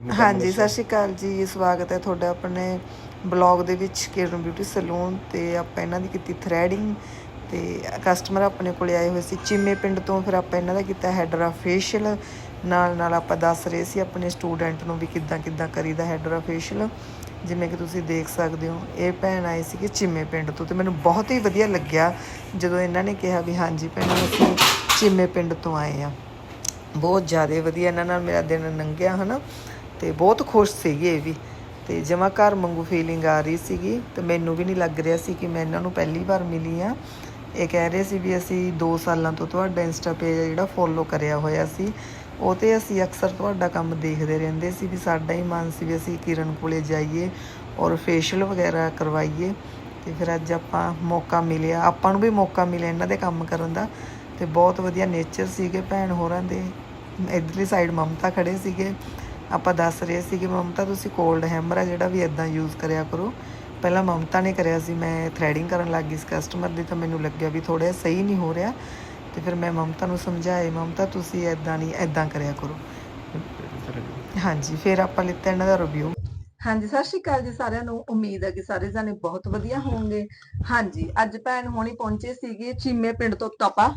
ਹਾਂਜੀ, ਸਤਿ ਸ਼੍ਰੀ ਅਕਾਲ ਜੀ, ਸਵਾਗਤ ਹੈ ਤੁਹਾਡਾ ਆਪਣੇ ਬਲੌਗ ਦੇ ਵਿੱਚ ਕਿਰਨ ਬਿਊਟੀ ਸਲੂਨ ਤੇ ਆਪਾਂ ਇਹਨਾਂ ਦੀ ਕੀਤੀ ਥਰੈਡਿੰਗ ਤੇ ਕਸਟਮਰ ਆਪਣੇ ਕੋਲੇ ਆਏ ਹੋਏ ਸੀ ਚੀਮੇ ਪਿੰਡ ਤੋਂ, ਫਿਰ ਆਪਾਂ ਇਹਨਾਂ ਦਾ ਕੀਤਾ ਹੈਡਰਾ ਫੇਸ਼ੀਅਲ ਨਾਲ ਨਾਲ ਆਪਾਂ ਦੱਸ ਰਹੇ ਸੀ ਆਪਣੇ ਸਟੂਡੈਂਟ ਨੂੰ ਵੀ ਕਿੱਦਾਂ ਕਿੱਦਾਂ ਕਰੀਦਾ ਹੈਡਰਾ ਫੇਸ਼ੀਅਲ ਜਿਵੇਂ ਕਿ ਤੁਸੀਂ ਦੇਖ ਸਕਦੇ ਹੋ, ਇਹ ਭੈਣ ਆਏ ਸੀਗੇ ਚੀਮੇ ਪਿੰਡ ਤੋਂ ਤੇ ਮੈਨੂੰ ਬਹੁਤ ਹੀ ਵਧੀਆ ਲੱਗਿਆ ਜਦੋਂ ਇਹਨਾਂ ਨੇ ਕਿਹਾ ਵੀ ਹਾਂਜੀ ਭੈਣ, ਅਸੀਂ ਚੀਮੇ ਪਿੰਡ ਤੋਂ ਆਏ ਆ ਬਹੁਤ ਜ਼ਿਆਦਾ ਵਧੀਆ, ਇਹਨਾਂ ਨਾਲ ਮੇਰਾ ਦਿਨ ਲੰਘਿਆ, ਹਨਾ? ਤੇ ਬਹੁਤ ਖੁਸ਼ ਸੀਗੇ ਇਹ ਵੀ। ਤੇ ਜਮਾ ਘਰ ਵਾਂਗੂ ਫੀਲਿੰਗ ਆ ਰਹੀ ਸੀਗੀ ਤੇ ਮੈਨੂੰ ਵੀ ਨਹੀਂ ਲੱਗ ਰਿਹਾ ਸੀ ਕਿ ਮੈਂ ਇਹਨਾਂ ਨੂੰ ਪਹਿਲੀ ਵਾਰ ਮਿਲੀ ਆ ਇਹ ਕਹਿ ਰਹੇ ਸੀ ਵੀ ਅਸੀਂ 2 ਸਾਲਾਂ ਤੋਂ ਤੁਹਾਡਾ ਇੰਸਟਾ ਪੇਜ ਜਿਹੜਾ ਫੋਲੋ ਕਰਿਆ ਹੋਇਆ ਸੀ। ਉਹ ਤੇ ਅਸੀਂ ਅਕਸਰ ਤੁਹਾਡਾ ਕੰਮ ਦੇਖਦੇ ਰਹਿੰਦੇ ਸੀ ਵੀ ਸਾਡਾ ਹੀ ਮਨ ਸੀ ਵੀ ਅਸੀਂ ਕਿਰਨ ਕੋਲੇ ਜਾਈਏ ਔਰ ਫੇਸ਼ੀਅਲ ਵਗੈਰਾ ਕਰਵਾਈਏ। ਤੇ ਫਿਰ ਅੱਜ ਆਪਾਂ ਮੌਕਾ ਮਿਲਿਆ। ਆਪਾਂ ਨੂੰ ਵੀ ਮੌਕਾ ਮਿਲਿਆ ਇਹਨਾਂ ਦੇ ਕੰਮ ਕਰਨ ਦਾ। ਤੇ ਬਹੁਤ ਵਧੀਆ ਨੇਚਰ ਸੀਗੇ ਭੈਣ ਹੋਰਾਂ ਦੇ। ਇਧਰਲੀ ਸਾਈਡ ਮਮਤਾ ਖੜੇ ਸੀਗੇ। ਆਪਾਂ ਦੱਸ ਰਹੇ ਸੀ ਕਿ ਮਮਤਾ, ਤੁਸੀਂ ਕੋਲਡ ਹੈਮਰ ਆ ਜਿਹੜਾ ਵੀ ਇਦਾਂ ਯੂਜ਼ ਕਰਿਆ ਕਰੋ। ਪਹਿਲਾਂ ਮਮਤਾ ਨੇ ਕਰਿਆ ਸੀ, ਮੈਂ ਥ੍ਰੈਡਿੰਗ ਕਰਨ ਲੱਗ ਗਈ ਇਸ ਕਸਟਮਰ ਦੀ ਤਾਂ ਮੈਨੂੰ ਲੱਗਿਆ ਵੀ ਥੋੜਾ ਸਹੀ ਨਹੀਂ ਹੋ ਰਿਹਾ। ਤੇ ਫਿਰ ਮੈਂ ਮਮਤਾ ਨੂੰ ਸਮਝਾਏ, ਮਮਤਾ, ਤੁਸੀਂ ਇਦਾਂ ਨਹੀਂ ਇਦਾਂ ਕਰਿਆ ਕਰੋ। ਹਾਂਜੀ, ਫਿਰ ਆਪਾਂ ਲਿੱਤਾ ਇਹਨਾਂ ਦਾ ਰਿਵਿਊ ਹਾਂਜੀ, ਸਤਿ ਸ਼੍ਰੀ ਅਕਾਲ ਜੀ ਸਾਰਿਆਂ ਨੂੰ। ਉਮੀਦ ਹੈ ਕਿ ਸਾਰੇ ਜਾਣੇ ਬਹੁਤ ਵਧੀਆ ਹੋਵੋਗੇ ਹਾਂਜੀ, ਅੱਜ ਭੈਣ ਹੋਣੀ ਪਹੁੰਚੇ ਸੀਗੇ ਚੀਮੇ ਪਿੰਡ ਤੋਂ ਤਪਾ।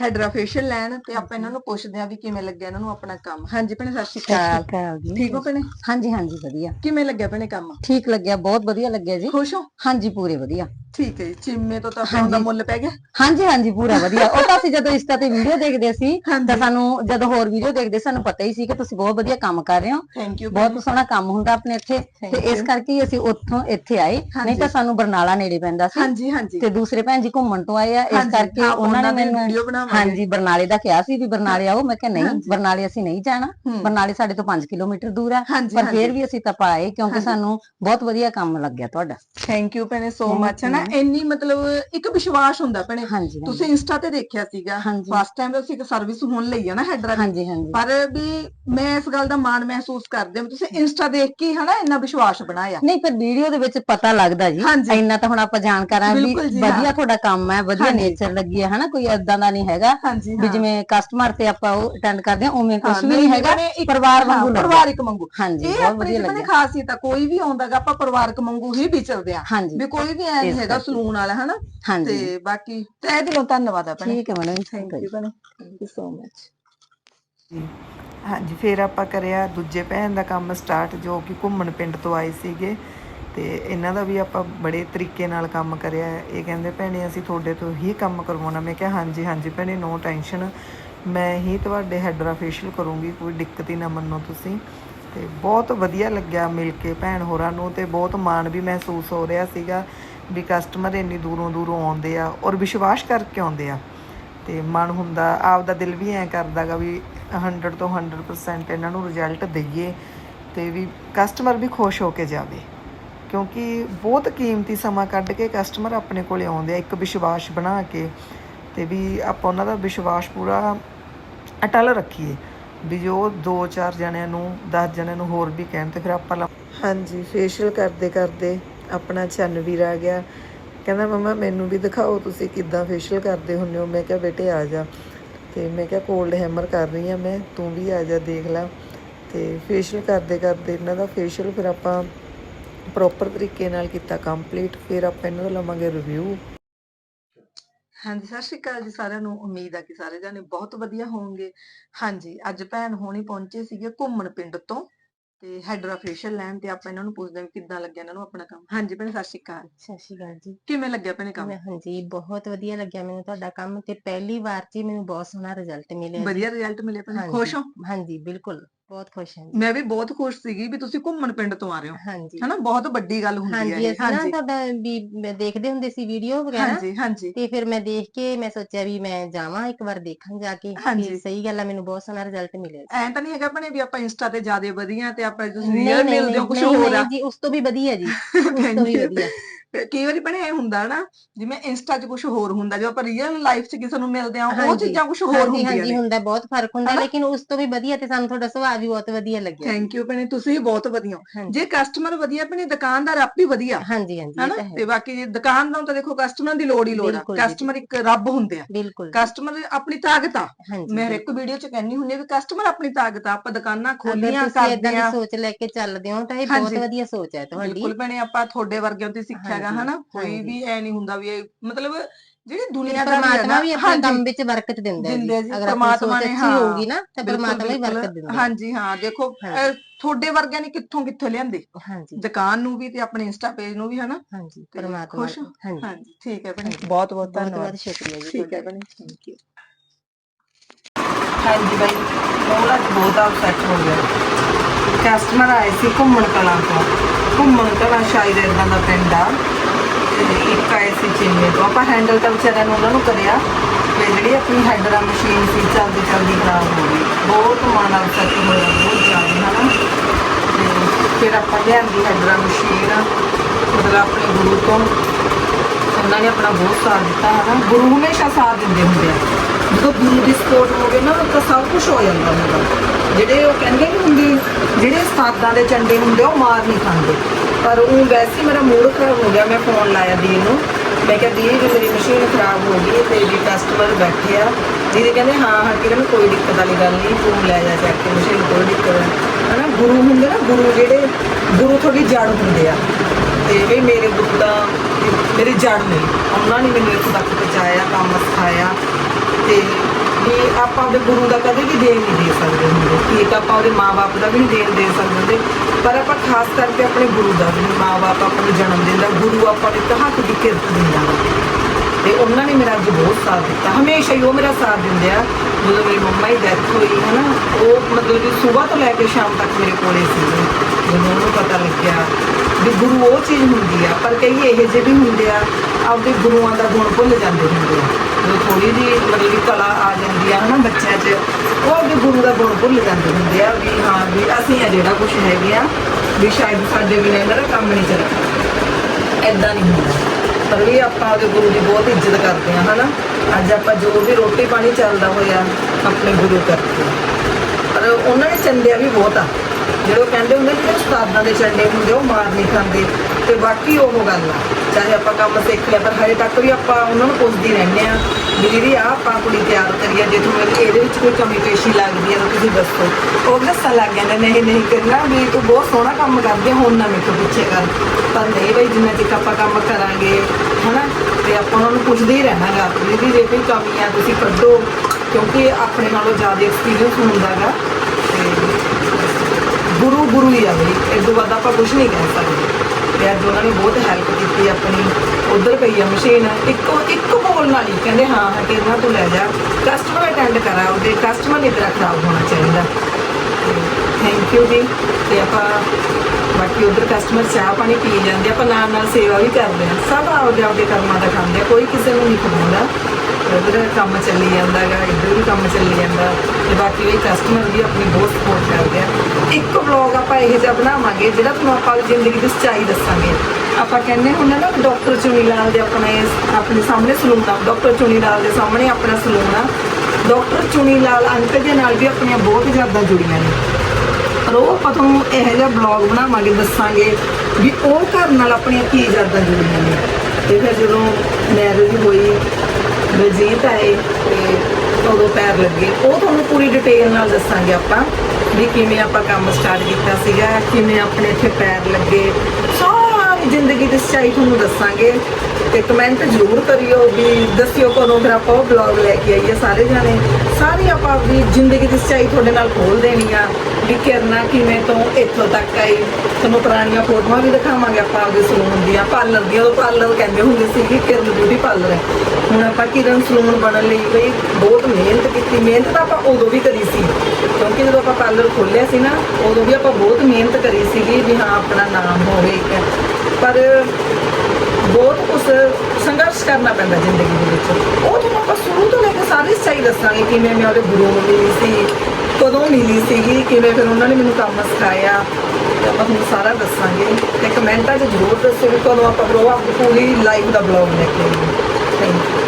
ਹੈਡਰਾ ਫੇਸ਼ੀਅਲ ਲੈਣ ਤੇ ਆਪਾਂ ਇਹਨਾਂ ਨੂੰ ਪੁੱਛਦੇ ਆ ਵੀ ਕਿਵੇਂ ਲੱਗਿਆ ਇਹਨਾਂ ਨੂੰ ਆਪਣਾ ਕੰਮ। ਹਾਂਜੀ ਭੈਣੇ ਸਤਿ ਸ਼੍ਰੀ ਅਕਾਲ। ਜੀ। ਠੀਕ ਹੋ ਭੈਣੇ? ਹਾਂਜੀ ਹਾਂਜੀ ਵਧੀਆ। ਕਿਵੇਂ ਲੱਗਿਆ ਭੈਣੇ ਕੰਮ? ਠੀਕ ਲੱਗਿਆ ਬਹੁਤ ਵਧੀਆ ਲੱਗਿਆ ਜੀ। ਖੁਸ਼ ਹੋ? ਹਾਂਜੀ ਪੂਰੇ ਵਧੀਆ। ਠੀਕ ਹੈ ਜੀ ਚੀਮੇ ਤੋਂ ਤਾਂ ਆਪਾਂ ਦਾ। ਮੁੱਲ ਪੈ ਗਿਆ? ਹਾਂਜੀ ਹਾਂਜੀ ਪੂਰਾ ਵਧੀਆ। ਉਹ ਤਾਂ ਅਸੀਂ ਜਦੋਂ ਇੰਸਟਾ ਤੇ ਵੀਡੀਓ ਦੇਖਦੇ ਸੀ। ਤਾਂ ਸਾਨੂੰ ਜਦੋਂ ਹੋਰ ਵੀਡੀਓ ਦੇਖਦੇ ਸਾਨੂੰ ਪਤਾ ਹੀ ਸੀ ਕਿ ਤੁਸੀਂ ਬਹੁਤ ਵਧੀਆ ਕੰਮ ਕਰ ਰਹੇ ਹੋ। ਥੈਂਕ ਯੂ ਬਹੁਤ ਸੋਹਣਾ ਕੰਮ ਹੁੰਦਾ ਆਪਣੇ ਇੱਥੇ। Thank ਤੇ ਇਸ you. ਕਰਕੇ ਹੀ ਅਸੀਂ ਉੱਥੋਂ ਇੱਥੇ ਆਏ। ਨਹੀਂ। ਤਾਂ ਸਾਨੂੰ ਬਰਨਾਲਾ ਨੇੜੇ ਪੈਂਦਾ ਸੀ। ਹਾਂਜੀ ਹਾਂਜੀ। ਤੇ ਦੂਸਰੇ ਭੈਣ ਜੀ ਘੁੰਮਣ ਤੋਂ ਆਏ ਆ। ਇਸ ਹਾਂਜੀ, ਕਰਕੇ ਹਾਂ, ਉਹਨਾਂ ਨੇ ਮੈਨੂੰ video ਬਣਾਵਾਂਗੇ। ਹਾਂਜੀ ਬਰਨਾਲੇ ਦਾ ਕਿਹਾ ਸੀ ਵੀ ਬਰਨਾਲੇ ਆਓ ਮੈਂ ਕਿਹਾ ਨਹੀਂ। ਬਰਨਾਲੇ ਅਸੀਂ ਨਹੀਂ ਜਾਣਾ ਹੂੰ। ਬਰਨਾਲੇ ਸਾਡੇ ਤੋਂ 5 ਕਿਲੋਮੀਟਰ ਦੂਰ ਹੈ ਪਰ। ਫਿਰ ਵੀ ਅਸੀਂ ਤਾਂ ਪਾਏ ਕਿਉਂਕਿ। ਸਾਨੂੰ ਬਹੁਤ ਵਧੀਆ ਕੰਮ ਲੱਗਿਆ ਤੁਹਾਡਾ ਥੈਂਕ ਯੂ ਭੈਣੇ ਸੋ ਮੱਚ ਹੈ ਨਾ. ਇੰਨੀ ਮਤਲਬ ਇੱਕ ਵਿਸ਼ਵਾਸ ਹੁੰਦਾ ਭੈਣੇ ਤੁਸੀਂ ਇੰਸਟਾ ਤੇ ਦੇਖਿਆ ਸੀਗਾ। ਫਸਟ ਟਾਈਮ ਤੁਸੀਂ ਇੱਕ ਸਰਵਿਸ ਹੁਣ ਲਈ ਆ ਨਾ ਹੈਡਰਾ ਹਾਂਜੀ ਹਾਂਜੀ ਪਰ ਵੀ ਮੈਂ ਇਸ ਗੱਲ ਦਾ ਮਾਣ ਮਹਿਸੂਸ ਕਰਦੀ ਹਾਂ ਤੁਸੀਂ ਇੰਸਟਾ ਦੇਖ ਕੇ ਹੀ ਹਨਾ ਇੰਨਾ ਵਿਸ਼ਵਾਸ ਬਣਾਇਆ ਨਹੀਂ ਪਰ ਵੀਡੀਓ ਦੇ ਵਿੱਚ ਪਤਾ ਲੱਗਦਾ ਜੀ। ਇੰਨਾ ਤਾਂ ਹੁਣ ਆਪਾਂ ਜਾਣਕਾਰਾਂ ਵੀ ਹਾਂ। ਵਧੀਆ ਤੁਹਾਡਾ ਕੰਮ ਹੈ ਵਧੀਆ। ਨੇਚਰ ਲੱਗੀ ਹੈ ਹਨਾ ਕੋਈ ਏਦਾਂ ਦਾ ਨਹੀਂ ਹੈਗਾ ਹਾਂਜੀ ਵੀ ਜਿਵੇਂ ਕਸਟਮਰ ਤੇ ਆਪਾਂ ਉਹ ਅਟੈਂਡ ਕਰਦੇ ਹਾਂ ਉਵੇਂ ਕੁਝ ਵੀ ਨਹੀਂ, ਹੈਗਾ ਪਰਿਵਾਰ ਵਾਂਗੂ। ਪਰਿਵਾਰਿਕ ਵਾਂਗੂ। ਹਾਂਜੀ ਬਹੁਤ ਆਪਣੀ ਵਧੀਆ ਲੱਗਿਆ। ਖਾਸੀਅਤ ਆ ਕੋਈ ਵੀ ਆਉਂਦਾਗਾ ਆਪਾਂ ਪਰਿਵਾਰਕ ਵਾਂਗੂ ਹੀ ਵਿਚਰਦੇ ਆ ਹਾਂਜੀ ਵੀ ਕੋਈ ਵੀ ਐ ਹੈਗਾ। ਸਲੂਨ ਵਾਲਾ ਹਨਾ? ਹਾਂਜੀ। ਤੇ ਬਾਕੀ ਤਹਿ ਦਿਲੋਂ ਧੰਨਵਾਦ ਆ ਭੈਣੇ। ਠੀਕ ਹੈ madam thank you thank you so much ਹਾਂਜੀ ਫਿਰ ਆਪਾਂ ਕਰਿਆ ਦੂਜੇ ਭੈਣ ਦਾ ਕੰਮ ਸਟਾਰਟ ਜੋ ਕਿ ਘੁੰਮਣ ਪਿੰਡ ਤੋਂ ਆਏ ਸੀਗੇ। ਤੇ ਇਹਨਾਂ ਦਾ ਵੀ ਆਪਾਂ ਬੜੇ ਤਰੀਕੇ ਨਾਲ ਕੰਮ ਕਰਿਆ ਇਹ ਕਹਿੰਦੇ, ਭੈਣੇ, ਅਸੀਂ ਤੁਹਾਡੇ ਤੋਂ ਹੀ ਕੰਮ ਕਰਵਾਉਣਾ। ਮੈਂ ਕਿਹਾ, ਹਾਂਜੀ ਹਾਂਜੀ ਭੈਣੇ ਨੋ ਟੈਨਸ਼ਨ ਮੈਂ ਹੀ ਤੁਹਾਡੇ ਹੈਡਰਾ ਫੇਸ਼ੀਅਲ ਕਰੂੰਗੀ, ਕੋਈ ਦਿੱਕਤ ਹੀ ਨਾ ਮੰਨੋ ਤੁਸੀਂ। ਤੇ ਬਹੁਤ ਵਧੀਆ ਲੱਗਿਆ ਮਿਲ ਕੇ ਭੈਣ ਹੋਰਾਂ ਨੂੰ ਤੇ ਬਹੁਤ ਮਾਣ ਵੀ ਮਹਿਸੂਸ ਹੋ ਰਿਹਾ ਸੀਗਾ ਵੀ ਕਸਟਮਰ ਇੰਨੀ ਦੂਰੋਂ ਦੂਰੋਂ ਆਉਂਦੇ ਆ ਔਰ ਵਿਸ਼ਵਾਸ ਕਰਕੇ ਆਉਂਦੇ ਆ। ਤੇ ਮਨ ਹੁੰਦਾ ਆਪ ਦਾ ਦਿਲ ਵੀ ਐ ਕਰਦਾਗਾ ਵੀ 100 ਤੋਂ 100% ਇਹਨਾਂ ਨੂੰ ਰਿਜ਼ਲਟ ਦਈਏ ਤੇ ਵੀ ਕਸਟਮਰ ਵੀ ਖੁਸ਼ ਹੋ ਕੇ ਜਾਵੇ। ਕਿਉਂਕਿ ਬਹੁਤ ਕੀਮਤੀ ਸਮਾਂ ਕੱਢ ਕੇ ਕਸਟਮਰ ਆਪਣੇ ਕੋਲੇ ਆਉਂਦੇ ਆ, ਇੱਕ ਵਿਸ਼ਵਾਸ ਬਣਾ ਕੇ ਤੇ ਵੀ ਆਪਾਂ ਉਹਨਾਂ ਦਾ ਵਿਸ਼ਵਾਸ ਪੂਰਾ ਅਟਲ ਰੱਖੀਏ ਵੀ ਜੋ 2-4 ਜਣਿਆਂ ਨੂੰ 10 ਜਣਿਆਂ ਨੂੰ ਹੋਰ ਵੀ ਕਹਿਣ ਤੇ ਫਿਰ ਆਪਾਂ ਲਾ- ਹਾਂਜੀ ਫੇਸ਼ੀਅਲ ਕਰਦੇ ਕਰਦੇ ਆਪਣਾ ਚੰਨ ਵੀਰ ਆ ਗਿਆ। ਕਹਿੰਦਾ, ਮਮਾ, ਮੈਨੂੰ ਵੀ ਦਿਖਾਓ ਤੁਸੀਂ ਕਿੱਦਾਂ ਫੇਸ਼ੀਅਲ ਕਰਦੇ ਹੁੰਦੇ ਹੋ? ਮੈਂ ਕਿਹਾ, ਬੇਟੇ, ਆ ਜਾ। ਤੇ ਮੈਂ ਕਿਹਾ ਕੋਲਡ ਹੈਮਰ ਕਰ ਰਹੀ ਆ ਮੈਂ, ਤੂੰ ਵੀ ਆ ਜਾ, ਦੇਖ ਲੈ। ਤੇ ਫੇਸ਼ੀਅਲ ਕਰਦੇ ਕਰਦੇ ਇਹਨਾਂ ਦਾ ਫੇਸ਼ੀਅਲ ਫਿਰ ਆਪਾਂ ਪ੍ਰੋਪਰ ਤਰੀਕੇ ਨਾਲ ਕੀਤਾ ਕੰਪਲੀਟ ਫਿਰ ਆਪਾਂ ਇਹਨਾਂ ਦਾ ਲਵਾਂਗੇ ਰਿਵਿਊ ਹਾਂਜੀ ਸਤਿ ਸ਼੍ਰੀ ਅਕਾਲ ਜੀ ਸਾਰਿਆਂ ਨੂੰ। ਉਮੀਦ ਆ ਕਿ ਸਾਰੇ ਜਾਣੇ ਬਹੁਤ ਵਧੀਆ ਹੋਵੋਗੇ ਹਾਂਜੀ ਅੱਜ ਭੈਣ ਹੋਣੀ ਪਹੁੰਚੇ ਸੀਗੇ ਘੁੰਮਣ ਪਿੰਡ ਤੋਂ ਤੇ ਹੈਡਰਾ ਫੇਸ਼ੀਅਲ ਲੈਣ ਤੇ ਆਪਾਂ ਇਹਨਾਂ ਨੂੰ ਪੁੱਛਦੇ ਹਾਂ ਵੀ ਕਿੱਦਾਂ ਲੱਗਿਆ ਇਹਨਾਂ ਨੂੰ ਆਪਣਾ ਕੰਮ। ਹਾਂਜੀ ਭੈਣ ਸਤਿ ਸ਼੍ਰੀ ਅਕਾਲ। ਸਤਿ ਸ਼੍ਰੀ ਅਕਾਲ ਜੀ। ਕਿਵੇਂ ਲੱਗਿਆ ਭੈਣੇ ਕੰਮ? ਮੈਂ ਹਾਂਜੀ ਬਹੁਤ ਵਧੀਆ ਲੱਗਿਆ ਮੈਨੂੰ ਤੁਹਾਡਾ ਕੰਮ ਤੇ ਪਹਿਲੀ ਵਾਰ 'ਚ ਹੀ ਮੈਨੂੰ ਬਹੁਤ ਸੋਹਣਾ ਰਿਜ਼ਲਟ ਮਿਲਿਆ ਜੀ। ਵਧੀਆ ਰਿਜ਼ਲਟ ਮਿਲਿਆ ਭੈਣੇ। ਹਾਂਜੀ, ਖੁਸ਼ ਹੋ? ਹਾਂਜੀ ਬਿਲਕੁਲ। ਬਹੁਤ ਖੁਸ਼ ਹਾਂ ਜੀ। ਮੈਂ ਵੀ ਬਹੁਤ ਖੁਸ਼ ਸੀਗੀ ਵੀ ਤੁਸੀਂ ਘੁੰਮਣ ਪਿੰਡ ਤੋਂ ਆ ਰਹੇ ਹੋ। ਹਾਂਜੀ। ਹਨਾ ਬਹੁਤ ਵੱਡੀ ਗੱਲ ਹੁੰਦੀ ਹੈ ਹਾਂਜੀ ਅਸੀਂ ਨਾ ਤੁਹਾਡਾ ਵੀ ਮੈਂ ਦੇਖਦੇ ਹੁੰਦੇ ਸੀ ਵੀਡੀਓ ਵਗੈਰਾ। ਹਾਂਜੀ ਹਾਂਜੀ। ਤੇ ਫਿਰ ਮੈਂ ਦੇਖ ਕੇ ਮੈਂ ਸੋਚਿਆ ਵੀ ਮੈਂ ਜਾਵਾਂ ਇੱਕ ਵਾਰ ਦੇਖਣ ਜਾ ਕੇ। ਤੇ ਸਹੀ ਗੱਲ ਆ ਮੈਨੂੰ ਬਹੁਤ ਸੋਹਣਾ ਰਿਜ਼ਲਟ ਮਿਲਿਆ। ਐਂ ਤਾਂ ਨਹੀਂ ਹੈਗਾ ਭੈਣੇ ਵੀ ਆਪਾਂ ਇੰਸਟਾ ਤੇ ਜਿਆਦੇ ਵਧੀਆ ਤੇ ਆਪਾਂ ਤੁਸੀਂ ਰੀਅਲ ਮਿਲਦੇ ਹੋ ਕੁਝ ਹੋਰ ਆ। ਜੀ ਉਸ ਤੋਂ ਵੀ ਵਧੀਆ ਜੀ। ਉਸ ਤੋਂ ਵੀ. ਵਧੀਆ। ਕਈ ਵਾਰੀ ਭੈਣੇ ਇਹ ਹੁੰਦਾ ਨਾ ਜਿਵੇਂ ਇੰਸਟਾ 'ਚ ਕੁਝ ਹੋਰ ਹੁੰਦਾ ਜੋ ਆਪਾਂ ਰੀਅਲ ਲਾਈਫ 'ਚ ਕਿਸੇ ਨੂੰ ਮਿਲਦੇ ਆ ਉਹ ਹਾਂਜੀ, ਚੀਜ਼ਾਂ ਕੁਝ ਹੋਰ ਹਾਂਜੀ ਹੁੰਦੀਆਂ ਹਾਂਜੀ ਨੇ। ਹੁੰਦਾ ਬਹੁਤ ਫ਼ਰਕ ਹੁੰਦਾ ਹਨਾ? ਲੇਕਿਨ ਉਸ ਤੋਂ ਵੀ ਵਧੀਆ ਤੇ ਸਾਨੂੰ ਤੁਹਾਡਾ ਸੁਭਾਅ ਵੀ ਬਹੁਤ ਵਧੀਆ ਲੱਗਿਆ। ਥੈਂਕ ਯੂ ਭੈਣੇ ਤੁਸੀਂ ਵੀ ਬਹੁਤ ਵਧੀਆ ਹੋ। ਹਾਂਜੀ। ਜੇ ਕਸਟਮਰ ਵਧੀਆ ਭੈਣੇ ਦੁਕਾਨਦਾਰ ਆਪ ਹੀ ਵਧੀਆ। ਹਾਂਜੀ ਹਾਂਜੀ ਇਹ ਹਨਾ? ਤਾਂ ਤੇ ਹੈ ਬਾਕੀ ਜੇ ਦੁਕਾਨ ਦਾ ਤਾਂ ਦੇਖੋ ਕਸਟਮਰ ਦੀ ਲੋੜ ਹੀ ਲੋੜ ਆ। ਬਿਲਕੁਲ ਜੀ, ਕਸਟਮਰ ਇੱਕ ਰੱਬ ਹੁੰਦੇ ਆ। ਬਿਲਕੁਲ। ਕਸਟਮਰ ਆਪਣੀ ਤਾਕਤ ਆ। ਹਾਂਜੀ ਮੈਂ ਹਰ ਇੱਕ ਵੀਡੀਓ 'ਚ ਕਹਿੰਨੀ ਹੁੰਦੀ ਆ ਵੀ ਕਸਟਮਰ ਆਪਣੀ ਤਾਕਤ ਆ ਆਪਾਂ ਦੁਕਾਨਾਂ ਅਗਰ ਖੋਲੀਆਂ ਤੁਸੀਂ ਏਦਾਂ ਕਰਦੇ ਆ ਸੋਚ ਲੈ ਕੇ ਚੱਲਦੇ ਹੋ ਤਾਂ ਇਹ ਬਹੁਤ ਹਾਂਜੀ। ਵਧੀਆ ਸੋਚ ਹੈ ਤੁਹਾਡੀ। ਬਿਲਕੁਲ ਭੈਣੇ ਆਪਾਂ ਤੁਹਾਡੇ ਵਰਗਿਆਂ ਤੋਂ ਹੀ ਸਿੱਖਿਆਗਾ ਹਾਂਜੀ, ਹਨਾ? ਕੋਈ। ਵੀ ਐ ਨਹੀਂ ਹੁੰਦਾ ਵੀ ਇਹ ਮਤਲਬ ਜਿਹੜੀ ਦੁਨੀਆਦਾਰੀ ਹੈ ਪਰਮਾਤਮਾ ਵੀ ਆਪਣੇ ਕੰਮ ਵਿੱਚ ਬਰਕਤ ਦਿੰਦਾ ਹੈ ਅਗਰ ਪਰਮਾਤਮਾ ਨੇ, ਹਾਂ, ਹੋਊਗੀ ਨਾ ਤਾਂ ਪਰਮਾਤਮਾ ਬਿਲਕੁਲ। ਬਰਕਤ ਦਿੰਦਾ ਹੈ। ਹਾਂਜੀ ਹਾਂ ਦੇਖੋ ਤੁਹਾਡੇ ਵਰਗਿਆਂ ਨੇ ਕਿੱਥੋਂ ਕਿੱਥੋਂ ਲਿਆਂਦੇ? ਹਾਂਜੀ। ਦੁਕਾਨ ਨੂੰ ਵੀ ਤੇ ਆਪਣੇ ਇੰਸਟਾ ਪੇਜ ਨੂੰ ਵੀ ਹਨਾ? ਹਾਂਜੀ ਪਰਮਾਤਮਾ ਖੁਸ਼ ਹੋ? ਹਾਂਜੀ। ਠੀਕ ਹੈ ਭੈਣੇ। ਬਹੁਤ ਬਹੁਤ ਬਹੁਤ ਧੰਨਵਾਦ। ਬਹੁਤ ਸ਼ੁਕਰੀਆ ਜੀ ਠੀਕ ਹੈ ਭੈਣੇ ਥੈਂਕ ਯੂ ਹਾਂਜੀ ਬਾਈ ਅੱਜ ਬਹੁਤ ਅਪਸੈਟ ਹੋ ਗਿਆ। ਕਸਟਮਰ ਆਏ ਸੀ ਘੁੰਮਣ ਕਲਾਂ ਤੋਂ। ਘੁੰਮਣ ਕਲਾਂ ਸ਼ਾਇਦ ਇਦਾਂ ਦਾ ਪਿੰਡ ਆ। ਤੇ ਇੱਕ ਆਏ ਸੀ ਚੀਮੇ ਤੋਂ। ਆਪਾਂ ਹੈਂਡਲ ਤਾਂ ਵਿਚਾਰਿਆਂ ਨੂੰ ਉਹਨਾਂ ਨੂੰ ਕਰਿਆ ਤੇ ਜਿਹੜੀ ਆਪਣੀ ਹੈਡਰਾ ਮਸ਼ੀਨ ਸੀ, ਚੱਲਦੀ ਚੱਲਦੀ ਖਰਾਬ ਹੋ ਗਈ। ਬਹੁਤ ਮਨ ਅਪਸੈਟ ਹੋਇਆ, ਬਹੁਤ ਜ਼ਿਆਦਾ, ਹਨਾ? ਤੇ ਫਿਰ ਆਪਾਂ ਲਿਆਂਦੀ ਹੈਡਰਾ ਮਸ਼ੀਨ ਮਤਲਬ ਆਪਣੇ ਗੁਰੂ ਤੋਂ। ਉਹਨਾਂ ਨੇ ਆਪਣਾ ਬਹੁਤ ਸਾਥ ਦਿੱਤਾ ਹੈ ਨਾ ਗੁਰੂ ਹਮੇਸ਼ਾ ਸਾਥ ਦਿੰਦੇ ਹੁੰਦੇ ਆ। ਜਦੋਂ ਗੁਰੂ ਦੀ ਸਪੋਰਟ ਹੋਵੇ ਨਾ, ਤਾਂ ਸਭ ਕੁਝ ਹੋ ਜਾਂਦਾ ਹੁੰਦਾ। ਜਿਹੜੇ ਉਹ ਕਹਿੰਦੇ ਨਹੀਂ ਹੁੰਦੇ, ਜਿਹੜੇ ਸਾਦਾਂ ਦੇ ਚੰਡੇ ਹੁੰਦੇ, ਉਹ ਮਾਰ ਨਹੀਂ ਖਾਂਦੇ। ਪਰ ਉਹ ਵੈਸੇ ਮੇਰਾ ਮੂਡ ਖਰਾਬ ਹੋ ਗਿਆ, ਮੈਂ ਫੋਨ ਲਾਇਆ ਦੀ ਨੂੰ। ਮੈਂ ਕਿਹਾ ਦੀ ਵੀ ਮੇਰੀ ਮਸ਼ੀਨ ਖਰਾਬ ਹੋ ਗਈ, ਤੇ ਵੀ ਕਸਟਮਰ ਬੈਠੇ ਆ ਦੀਦੀ ਕਹਿੰਦੇ, ਹਾਂ ਹਾਂ, ਕਿਰਨ, ਕੋਈ ਦਿੱਕਤ ਵਾਲੀ ਗੱਲ ਨਹੀਂ ਤੂੰ ਲੈ ਜਾ ਚੱਕ ਕੇ ਮਸ਼ੀਨ ਕੋਈ ਦਿੱਕਤ ਨਹੀਂ ਹਨਾ, ਗੁਰੂ ਹੁੰਦੇ ਨਾ, ਗੁਰੂ ਜਿਹੜੇ, ਗੁਰੂ ਤੁਹਾਡੀ ਜੜ ਹੁੰਦੇ ਆ। ਤੇ ਵੀ ਮੇਰੇ ਗੁਰੂ ਦਾ ਮੇਰੀ ਜੜ ਨੇ। ਉਹਨਾਂ ਨੇ ਮੈਨੂੰ ਇੱਥੇ ਤੱਕ ਪਹੁੰਚਾਇਆ, ਕੰਮ ਸਿਖਾਇਆ। ਤੇ ਵੀ ਆਪਾਂ ਉਹਦੇ ਗੁਰੂ ਦਾ ਕਦੇ ਵੀ ਦੇਣ ਨਹੀਂ ਦੇ ਸਕਦੇ ਹੁੰਦੇ। ਠੀਕ ਆਪਾਂ ਉਹਦੇ ਮਾਪੇ ਦਾ ਵੀ ਨਹੀਂ ਦੇਣ ਦੇ ਸਕਦੇ ਹੁੰਦੇ। ਪਰ ਆਪਾਂ ਖਾਸ ਕਰਕੇ ਆਪਣੇ ਗੁਰੂ ਦਾ ਵੀ ਮਾਪੇ ਆਪਾਂ ਨੂੰ ਜਨਮ ਦਿੰਦਾ, ਗੁਰੂ ਆਪਾਂ ਨੂੰ ਇੱਕ ਹੱਥ ਦੀ ਕਿਰਤ ਦਿੰਦਾ। ਵਾ। ਤੇ ਉਹਨਾਂ ਨੇ ਮੇਰਾ ਅੱਜ ਬਹੁਤ ਸਾਥ ਦਿੱਤਾ। ਹਮੇਸ਼ਾ ਹੀ ਉਹ ਮੇਰਾ ਸਾਥ ਦਿੰਦੇ ਆ। ਜਦੋਂ ਮੇਰੀ ਮੰਮਾ ਦੀ ਡੈਥ ਹੋਈ ਹੈ ਨਾ ਉਹ ਮਤਲਬ ਕਿ ਸਵੇਰ ਤੋਂ ਲੈ ਕੇ ਸ਼ਾਮ ਤੱਕ ਮੇਰੇ ਕੋਲੇ ਸੀ। ਜਦੋਂ ਉਹਨੂੰ ਪਤਾ ਲੱਗਿਆ ਵੀ ਗੁਰੂ ਉਹ ਚੀਜ਼ ਹੁੰਦੀ ਆ, ਪਰ ਕਈ ਇਹੋ ਜਿਹੇ ਵੀ ਹੁੰਦੇ ਆ ਆਪਦੇ ਗੁਰੂਆਂ ਦਾ ਗੁਣ ਭੁੱਲ ਜਾਂਦੇ ਹੁੰਦੇ ਆ। ਜਦੋਂ ਥੋੜੀ ਜਿਹੀ ਮਤਲਬ ਕਿ ਕਲਾ ਆ ਜਾਂਦੀ ਆ ਹਨਾ ਬੱਚਿਆਂ 'ਚ, ਉਹ ਆਪਦੇ ਗੁਰੂ ਦਾ ਗੁਣ ਭੁੱਲ ਜਾਂਦੇ ਹੁੰਦੇ ਆ ਵੀ ਹਾਂ ਵੀ ਅਸੀਂ ਆ ਜਿਹੜਾ ਕੁਝ ਹੈਗੇ ਆ, ਵੀ ਸ਼ਾਇਦ ਸਾਡੇ ਬਿਨਾਂ ਇਹਨਾਂ ਦਾ ਕੰਮ ਨਹੀਂ ਚੱਲਦਾ। ਐਦਾਂ ਨਹੀਂ ਹੁੰਦਾ। ਪਰ ਵੀ ਆਪਾਂ ਉਹਦੇ ਗੁਰੂ ਦੀ ਬਹੁਤ ਇੱਜ਼ਤ ਕਰਦੇ ਆ ਹਨਾ। ਅੱਜ ਆਪਾਂ ਜੋ ਵੀ ਰੋਟੀ ਪਾਣੀ ਚੱਲਦਾ ਹੋਇਆ, ਆਪਣੇ ਗੁਰੂ ਕਰਕੇ ਪਰ ਉਹਨਾਂ ਨੇ ਚੰਦਿਆ ਵੀ ਬਹੁਤ ਆ। ਜਿਹੜੇ ਉਹ ਕਹਿੰਦੇ ਹੁੰਦੇ ਜਿਹੜੇ ਉਸਤਾਦਾਂ ਦੇ ਚੰਡੇ ਹੁੰਦੇ ਉਹ ਮਾਰ ਨਹੀਂ ਖਾਂਦੇ। ਤੇ ਬਾਕੀ ਉਹ ਗੱਲ ਆ, ਚਾਹੇ ਆਪਾਂ ਕੰਮ ਸਿੱਖ ਲਿਆ, ਪਰ ਹਜੇ ਤੱਕ ਵੀ ਆਪਾਂ ਉਹਨਾਂ ਨੂੰ ਪੁੱਛਦੇ ਰਹਿੰਦੇ ਆ ਵੀ ਦੀਦੀ ਆ ਆਪਾਂ ਕੁੜੀ ਤਿਆਰ ਕਰੀਏ ਜੇ ਤੁਹਾਨੂੰ ਇਹਦੇ ਵਿੱਚ ਕੋਈ ਕਮੀ ਪੇਸ਼ੀ ਲੱਗਦੀ ਹੈ ਤਾਂ ਤੁਸੀਂ ਦੱਸੋ। ਉਹ ਦੱਸਣ ਲੱਗ ਜਾਂਦੇ ਨਹੀਂ ਨਹੀਂ ਕਰਨਾ ਵੀ ਤੂੰ ਬਹੁਤ ਸੋਹਣਾ ਕੰਮ ਕਰਦੇ, ਹੁਣ ਨਾ ਮੇਰੇ ਤੋਂ ਪਿੱਛੇ ਕਰ। ਪਰ ਨਹੀਂ ਬਈ, ਜਿੰਨਾ ਚਿਰ ਆਪਾਂ ਕੰਮ ਕਰਾਂਗੇ, ਹਨਾ? ਤੇ ਆਪਾਂ ਉਹਨਾਂ ਨੂੰ ਪੁੱਛਦੇ ਹੀ ਰਹਿਣਾਗਾ ਦੀਦੀ, ਜੇ ਕੋਈ ਕਮੀ ਆ, ਤੁਸੀਂ ਕੱਢੋ। ਕਿਉਂਕਿ ਆਪਣੇ ਨਾਲੋਂ ਜ਼ਿਆਦਾ ਐਕਸਪੀਰੀਅੰਸ ਹੁੰਦਾਗਾ ਤੇ ਗੁਰੂ ਗੁਰੂ ਹੀ ਆ ਬਈ ਇਸ ਤੋਂ ਵੱਧ ਆਪਾਂ ਕੁਝ ਨਹੀਂ ਕਹਿ ਸਕਦੇ। ਤੇ ਅੱਜ ਉਹਨਾਂ ਨੇ ਬਹੁਤ ਹੈਲਪ ਕੀਤੀ ਆਪਣੀ। ਉਧਰ ਪਈ ਆ ਮਸ਼ੀਨ ਇੱਕੋ ਇੱਕ ਬੋਲ ਨਾਲ। ਹੀ ਕਹਿੰਦੇ ਹਾਂ ਹਾਂ ਕਿਰਨਾ ਤੂੰ ਲੈ ਜਾ। ਕਸਟਮਰ ਅਟੈਂਡ ਕਰਾ ਉਹਦੇ। ਕਸਟਮਰ ਨਹੀਂ ਤੇਰਾ ਖਰਾਬ ਹੋਣਾ ਚਾਹੀਦਾ। ਥੈਂਕ ਯੂ ਜੀ। ਤੇ ਆਪਾਂ ਬਾਕੀ ਉਧਰ ਕਸਟਮਰ ਚਾਹ ਪਾਣੀ ਪੀ ਜਾਂਦੇ ਆਪਾਂ ਨਾਲ ਨਾਲ ਸੇਵਾ ਵੀ ਕਰਦੇ ਆ। ਸਭ ਆਪਦੇ ਆਪਦੇ ਕਰਮਾਂ ਦਾ ਖਾਂਦੇ ਆ। ਕੋਈ ਕਿਸੇ ਨੂੰ ਨਹੀਂ ਖਵਾਉਂਦਾ। ਉਧਰ ਕੰਮ ਚੱਲੀ ਜਾਂਦਾ ਗਾ, ਇੱਧਰ ਵੀ ਕੰਮ ਚੱਲੀ ਜਾਂਦਾ। ਤੇ ਬਾਕੀ ਵੀ ਕਸਟਮਰ ਵੀ ਆਪਣੀ ਬਹੁਤ ਸਪੋਰਟ ਕਰਦੇ ਆ। ਇੱਕ ਵਲੌਗ ਆਪਾਂ ਇਹੋ ਜਿਹਾ ਬਣਾਵਾਂਗੇ, ਜਿਹੜਾ ਤੁਹਾਨੂੰ ਆਪਾਂ ਜ਼ਿੰਦਗੀ ਦੀ ਸੱਚਾਈ ਦੱਸਾਂਗੇ। ਆਪਾਂ ਕਹਿੰਦੇ ਹੁੰਦੇ ਨਾ ਡਾਕਟਰ ਚੁਨੀ ਲਾਲ ਦੇ ਆਪਣੇ ਆਪਣੇ ਸਾਹਮਣੇ ਸਲੂਨ ਆ। ਡਾਕਟਰ ਚੁਨੀ ਲਾਲ ਦੇ ਸਾਹਮਣੇ ਆਪਣਾ ਸਲੂਨ ਆ। ਡਾਕਟਰ ਚੁਨੀ ਲਾਲ ਅੰਕਲ ਦੇ ਨਾਲ ਵੀ ਆਪਣੀਆਂ ਬਹੁਤ ਜ਼ਿਆਦਾ ਜੁੜੀਆਂ ਨੇ। ਪਰ ਉਹ ਆਪਾਂ ਤੁਹਾਨੂੰ ਇਹੋ ਜਿਹਾ ਬਲੌਗ ਬਣਾਵਾਂਗੇ, ਦੱਸਾਂਗੇ ਵੀ ਉਹ ਘਰ ਨਾਲ ਆਪਣੀਆਂ ਕੀ ਯਾਦਾਂ ਜੁੜੀਆਂ ਨੇ। ਤੇ ਫਿਰ ਜਦੋਂ ਮੈਰਿਜ ਹੋਈ ਬਲਜੀਤ ਆਏ ਤੇ ਉਦੋਂ ਪੈਰ ਲੱਗੇ। ਉਹ ਤੁਹਾਨੂੰ ਪੂਰੀ ਡਿਟੇਲ ਨਾਲ ਦੱਸਾਂਗੇ ਆਪਾਂ ਵੀ ਕਿਵੇਂ ਆਪਾਂ ਕੰਮ ਸਟਾਰਟ ਕੀਤਾ ਸੀਗਾ, ਕਿਵੇਂ ਆਪਣੇ ਇੱਥੇ ਪੈਰ ਲੱਗੇ। ਸਾਰੀ ਜ਼ਿੰਦਗੀ ਦੀ ਸੱਚਾਈ ਤੁਹਾਨੂੰ ਦੱਸਾਂਗੇ। ਤੇ ਕਮੈਂਟ ਜ਼ਰੂਰ ਕਰਿਓ ਵੀ ਦੱਸਿਓ ਕਦੋਂ ਫਿਰ ਆਪਾਂ ਉਹ ਬਲੌਗ ਲੈ ਕੇ ਆਈਏ ਸਾਰੇ ਜਾਣੇ। ਸਾਰੀ ਆਪਾਂ ਆਪਣੀ ਜ਼ਿੰਦਗੀ ਦੀ ਸੱਚਾਈ ਤੁਹਾਡੇ ਨਾਲ ਖੋਲ ਦੇਣੀ ਆ ਵੀ ਕਿਰਨਾ ਕਿਵੇਂ ਤੋਂ ਇੱਥੋਂ ਤੱਕ ਆਈ। ਤੁਹਾਨੂੰ ਪੁਰਾਣੀਆਂ ਫੋਟੋਆਂ ਵੀ ਦਿਖਾਵਾਂਗੇ ਆਪਾਂ ਆਪਦੇ ਸਲੂਨ ਦੀਆਂ, ਪਾਰਲਰ ਦੀਆਂ ਉਹ ਪਾਰਲਰ ਕਹਿੰਦੇ ਹੁੰਦੇ ਸੀ ਕਿ ਕਿਰਨ ਬਿਊਟੀ ਪਾਰਲਰ ਹੈ। ਹੁਣ ਆਪਾਂ ਕਿਰਨ ਸਲੂਨ ਬਣਨ ਲਈ ਬਈ ਬਹੁਤ ਮਿਹਨਤ ਕੀਤੀ। ਮਿਹਨਤ ਤਾਂ ਆਪਾਂ ਉਦੋਂ ਵੀ ਕਰੀ ਸੀ, ਕਿਉਂਕਿ ਜਦੋਂ ਆਪਾਂ ਪਾਰਲਰ ਖੋਲ੍ਹਿਆ ਸੀ ਨਾ, ਉਦੋਂ ਵੀ ਆਪਾਂ ਬਹੁਤ ਮਿਹਨਤ ਕਰੀ ਸੀਗੀ ਵੀ ਹਾਂ, ਆਪਣਾ ਨਾਮ ਹੋਵੇ ਪਰ ਬਹੁਤ ਕੁਝ ਸੰਘਰਸ਼ ਕਰਨਾ ਪੈਂਦਾ ਜ਼ਿੰਦਗੀ ਦੇ ਵਿੱਚ। ਉਹ ਤੁਹਾਨੂੰ ਆਪਾਂ ਸ਼ੁਰੂ ਤੋਂ ਲੈ ਕੇ ਸਾਰੀ ਸੱਚਾਈ ਦੱਸਾਂਗੇ ਕਿਵੇਂ ਮੈਂ ਉਹਦੇ ਗੁਰੂ ਨੂੰ ਮਿਲੀ ਸੀ, ਕਦੋਂ ਮਿਲੀ ਸੀਗੀ, ਕਿਵੇਂ ਫਿਰ ਉਹਨਾਂ ਨੇ ਮੈਨੂੰ ਕੰਮ ਸਿਖਾਇਆ। ਤੇ ਆਪਾਂ ਤੁਹਾਨੂੰ ਸਾਰਾ ਦੱਸਾਂਗੇ। ਤੇ ਕਮੈਂਟਾਂ 'ਚ ਜ਼ਰੂਰ ਦੱਸਿਓ ਵੀ ਤੁਹਾਨੂੰ ਆਪਾਂ ਪ੍ਰੋਗਰਾਮ ਪੂਰੀ ਲਾਈਵ ਦਾ ਬਲੌਗ ਲੈ ਕੇ ਥੈਂਕ ਯੂ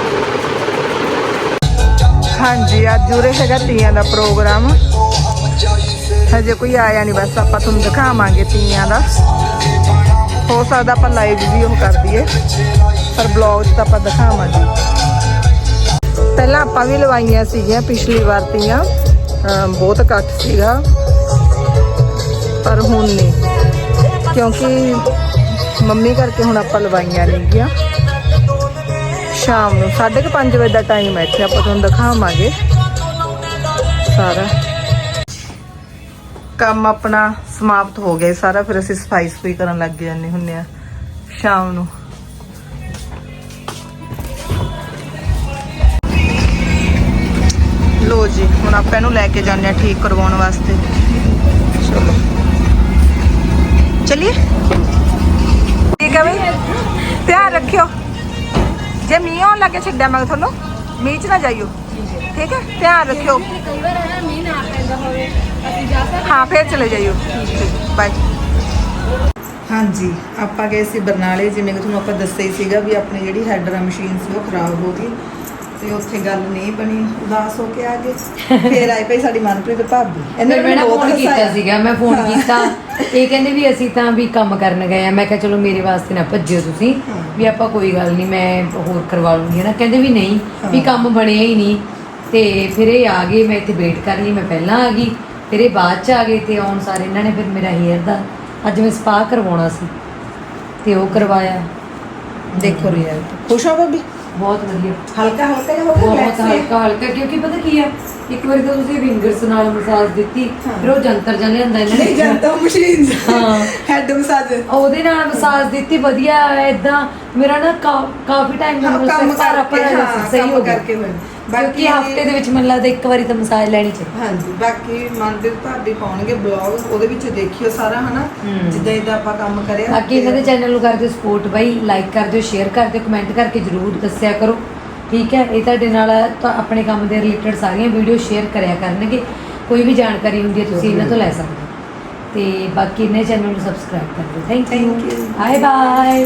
ਹਾਂਜੀ, ਅੱਜ ਉਰੇ ਹੈਗਾ ਤੀਆਂ ਦਾ ਪ੍ਰੋਗਰਾਮ। ਹਜੇ ਕੋਈ ਆਇਆ ਨਹੀਂ, ਬਸ ਆਪਾਂ ਤੁਹਾਨੂੰ ਦਿਖਾਵਾਂਗੇ ਤੀਆਂ ਦਾ। ਹੋ ਸਕਦਾ ਆਪਾਂ ਲਾਈਵ ਵੀ ਉਹ ਕਰ ਦਈਏ। ਪਰ ਬਲੌਗ 'ਚ ਤਾਂ ਆਪਾਂ ਦਿਖਾਵਾਂਗੇ। ਪਹਿਲਾਂ ਆਪਾਂ ਵੀ ਲਵਾਈਆਂ ਸੀਗੀਆਂ ਪਿਛਲੀ ਵਾਰ ਤੀਆਂ ਬਹੁਤ ਇਕੱਠ ਸੀਗਾ। ਪਰ ਹੁਣ ਨਹੀਂ। ਕਿਉਂਕਿ ਮੰਮੀ ਕਰਕੇ ਹੁਣ ਆਪਾਂ ਲਵਾਈਆਂ ਨਹੀਂ ਗਿਆ। ਸ਼ਾਮ ਨੂੰ 5:30 ਵਜੇ ਦਾ ਟਾਈਮ ਹੈ ਇੱਥੇ, ਆਪਾਂ ਤੁਹਾਨੂੰ ਦਿਖਾਵਾਂਗੇ। ਸਾਰਾ। ਕੰਮ ਆਪਣਾ ਸਮਾਪਤ ਹੋ ਗਿਆ ਸਾਰਾ, ਫਿਰ ਅਸੀਂ ਸਫ਼ਾਈ ਸਫ਼ਾਈ ਕਰਨ ਲੱਗ ਜਾਂਦੇ ਹੁੰਨੇ ਆ ਸ਼ਾਮ ਨੂੰ। ਲੋ ਜੀ, ਹੁਣ ਆਪਾਂ ਇਹਨੂੰ ਲੈ ਕੇ ਜਾਂਦੇ ਆ ਠੀਕ ਕਰਵਾਉਣ ਵਾਸਤੇ। ਚਲੋ। ਚਲਿਏ? ਠੀਕ ਹੈ ਬਈ ਧਿਆਨ ਰੱਖਿਓ। ਜੇ ਮੀਂਹ ਆਉਣ ਲੱਗੇ ਛੱਡਿਆ ਮੈਂ ਤੁਹਾਨੂੰ। ਮੀਂਹ ਚ ਨਾ ਜਾਈਓ। ਠੀਕ ਹੈ? ਧਿਆਨ ਰੱਖਿਓ। ਕਈ ਵਾਰ ਹੈ ਮੀਂਹ ਨਾ ਪੈਂਦਾ ਹੋਵੇ ਅਸੀਂ ਜਾ ਸਕਦੇ ਹਾਂ। ਫੇਰ ਚਲੇ ਜਾਈਓ। ਬਾਏ। ਹਾਂਜੀ ਆਪਾਂ ਗਏ ਸੀ ਬਰਨਾਲੇ ਜਿਵੇਂ ਕਿ ਤੁਹਾਨੂੰ ਆਪਾਂ ਦੱਸਿਆ ਹੀ ਸੀਗਾ ਵੀ ਆਪਣੀ ਜਿਹੜੀ ਹੈਡਰ ਮਸ਼ੀਨ ਸੀ ਉਹ ਖਰਾਬ ਹੋ ਗਈ ਤੇ ਉੱਥੇ ਗੱਲ ਨਹੀਂ ਬਣੀ ਉਦਾਸ ਹੋ ਕੇ ਆ ਗਏ। ਫੇਰ ਆਈ ਪਈ ਸਾਡੀ ਮਨਪ੍ਰੀਤ ਭਾਬੀ। ਇਹਨੇ ਮੈਂ ਨਾ ਫੋਨ ਕੀਤਾ। ਸੀਗਾ ਮੈਂ ਫੋਨ ਕੀਤਾ। ਇਹ ਕਹਿੰਦੇ ਵੀ ਅਸੀਂ ਤਾਂ ਵੀ ਕੰਮ ਕਰਨ ਗਏ ਆ। ਮੈਂ ਕਿਹਾ ਚਲੋ ਮੇਰੇ ਵਾਸਤੇ ਨਾ ਭੱਜਿਓ ਤੁਸੀਂ। ਵੀ ਆਪਾਂ ਕੋਈ ਗੱਲ ਨਹੀਂ ਮੈਂ ਹੋਰ ਕਰਵਾ ਲੂੰਗੀ ਨਾ ਕਹਿੰਦੇ ਵੀ ਨਹੀਂ ਵੀ। ਕੰਮ ਬਣਿਆ ਹੀ ਨਹੀਂ। ਤੇ ਫਿਰ ਇਹ ਆ ਗਏ ਮੈਂ ਇੱਥੇ ਵੇਟ ਕਰ ਲਈ ਮੈਂ ਪਹਿਲਾਂ ਆ ਗਈ ਫਿਰ ਇਹ ਬਾਅਦ ਚ ਆ ਗਏ ਤੇ ਆਉਣ ਸਾਰੇ ਇਹਨਾਂ ਨੇ ਫਿਰ ਮੇਰਾ ਹੇਅਰ ਦਾ ਅੱਜ ਮੈਂ ਸਪਾ ਕਰਵਾਉਣਾ ਸੀ ਤੇ ਉਹ ਕਰਵਾਇਆ ਦੇਖੋ ਰਿਜ਼ਲਟ ਖੁਸ਼ ਹੋ ਭਾਬੀ ਬਹੁਤ ਵਧੀਆ ਹਲਕਾ ਹਲਕਾ ਜਿਹਾ ਹੋ ਗਿਆ ਬਹੁਤ relax ਜਿਹਾ। ਹਲਕਾ ਹਲਕਾ ਕਿਉਂਕਿ ਪਤਾ ਕੀ ਆ ਇੱਕ ਵਾਰੀ ਤਾਂ ਤੁਸੀਂ ਫਿੰਗਰਸ ਨਾਲ ਮਸਾਜ ਦਿੱਤੀ। ਫਿਰ ਉਹ ਜੰਤਰ ਜਾਂ ਲਿਆਂਦਾ ਇਹਨਾਂ ਨਹੀਂ ਜਾਂਦਾ ਮਸ਼ੀਨ ਹਾਂ। ਹੈਡ ਮਸਾਜ ਉਹਦੇ ਨਾਲ ਮਸਾਜ ਦਿੱਤੀ ਵਧੀਆ ਇਦਾਂ ਮੇਰਾ ਨਾ ਕਾ- ਕਾਫੀ ਟਾਈਮ ਨਾਲ ਕੰਮ ਸਾਰਾ ਕਰਕੇ, ਪਰ ਹਾਂ, ਸਹੀ ਕੰਮ ਹੋ ਗਿਆ ਕਰਕੇ ਹੋਇਆ। ਬਾਕੀ ਹਫ਼ਤੇ ਦੇ ਵਿੱਚ ਮੈਨੂੰ ਲੱਗਦਾ ਇੱਕ ਵਾਰੀ ਤਾਂ ਮਸਾਜ ਲੈਣੀ ਚਾਹੀਦੀ। ਹਾਂਜੀ ਬਾਕੀ ਮਨਪ੍ਰੀਤ ਭਾਬੀ ਪਾਉਣਗੇ ਬਲੌਗ ਉਹਦੇ ਵਿੱਚ ਦੇਖਿਓ ਸਾਰਾ ਹਨਾ। ਜਿੱਦਾਂ ਇਦਾਂ ਆਪਾਂ ਕੰਮ ਕਰਿਆ ਬਾਕੀ ਇਹਨਾਂ ਦੇ ਚੈਨਲ ਨੂੰ ਕਰ ਦਿਓ ਸਪੋਰਟ ਬਾਈ ਲਾਈਕ ਕਰ ਦਿਓ ਸ਼ੇਅਰ ਕਰ ਦਿਓ ਕਮੈਂਟ ਕਰਕੇ ਜਰੂਰ ਦੱਸਿਆ ਕਰੋ। ਠੀਕ ਹੈ? ਇਹ ਤੁਹਾਡੇ ਨਾਲ ਤਾਂ ਆਪਣੇ ਕੰਮ ਦੇ ਰਿਲੇਟਡ ਸਾਰੀਆਂ ਵੀਡੀਓ ਸ਼ੇਅਰ ਕਰਿਆ ਕਰਨਗੇ। ਕੋਈ ਵੀ ਜਾਣਕਾਰੀ ਹੁੰਦੀ ਹੈ ਤੁਸੀਂ ਇਹਨਾਂ ਤੋਂ ਲੈ ਸਕਦੇ ਹੋ। ਤੇ ਬਾਕੀ ਇਹਨਾਂ ਚੈਨਲ ਨੂੰ ਸਬਸਕ੍ਰਾਈਬ ਕਰ ਦਿਓ। Thank you. Bye bye